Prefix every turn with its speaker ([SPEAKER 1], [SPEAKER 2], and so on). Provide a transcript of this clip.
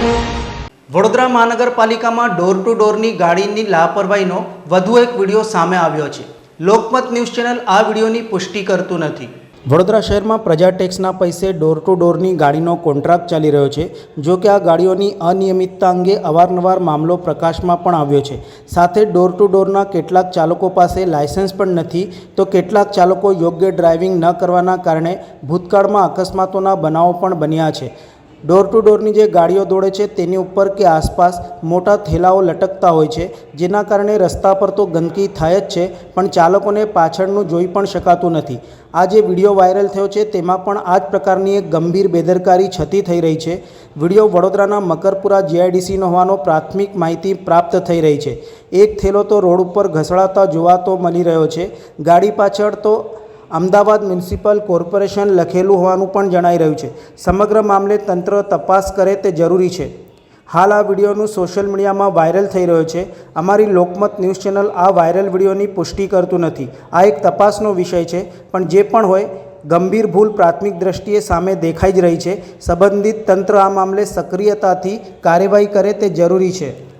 [SPEAKER 1] વડોદરા મહાનગરપાલિકામાં door to ડોરની ગાડીની લાપરવાહીનો વધુ એક વીડિયો સામે આવ્યો છે. લોકમત ન્યૂઝ ચેનલ આ વિડીયોની પુષ્ટિ કરતું નથી. વડોદરા શહેરમાં પ્રજા ટેક્સના પૈસે ડોર ટુ ડોરની ગાડીનો કોન્ટ્રાક્ટ ચાલી રહ્યો છે, જો કે આ ગાડીઓની અનિયમિતતા અંગે અવારનવાર મામલો પ્રકાશમાં પણ આવ્યો છે. સાથે ડોર ટુ ડોરના કેટલાક ચાલકો પાસે લાયસન્સ પણ નથી, તો કેટલાક ચાલકો યોગ્ય ડ્રાઇવિંગ ન કરવાના કારણે ભૂતકાળમાં અકસ્માતોના બનાવો પણ બન્યા છે. ડોર ટુ ડોરની જે ગાડીઓ દોડે છે તેની ઉપર કે આસપાસ મોટા થેલાઓ લટકતા હોય છે, જેના કારણે રસ્તા પર તો ગંદકી થાય જ છે, પણ ચાલકોને પાછળનું જોઈ પણ શકાતું નથી. આ જે વીડિયો વાયરલ થયો છે તેમાં પણ આ જ પ્રકારની એક ગંભીર બેદરકારી છતી થઈ રહી છે. વીડિયો વડોદરાના મકરપુરા જીઆઈડીસીનો હોવાનો પ્રાથમિક માહિતી પ્રાપ્ત થઈ રહી છે. એક થેલો તો રોડ ઉપર ઘસડાતા જોવાતો મળી રહ્યો છે. ગાડી પાછળ તો અમદાવાદ મ્યુનિસિપલ કોર્પોરેશન લખેલું હોવાનું પણ જણાઈ રહ્યું છે. સમગ્ર મામલે તંત્ર તપાસ કરે તે જરૂરી છે. હાલ આ વિડીયોનું સોશિયલ મીડિયામાં વાયરલ થઈ રહ્યો છે. અમારી લોકમત ન્યૂઝ ચેનલ આ વાયરલ વિડીયોની પુષ્ટિ કરતું નથી. આ એક તપાસનો વિષય છે, પણ જે પણ હોય, ગંભીર ભૂલ પ્રાથમિક દ્રષ્ટિએ સામે દેખાઈ જ રહી છે. સંબંધિત તંત્ર આ મામલે સક્રિયતાથી કાર્યવાહી કરે તે જરૂરી છે.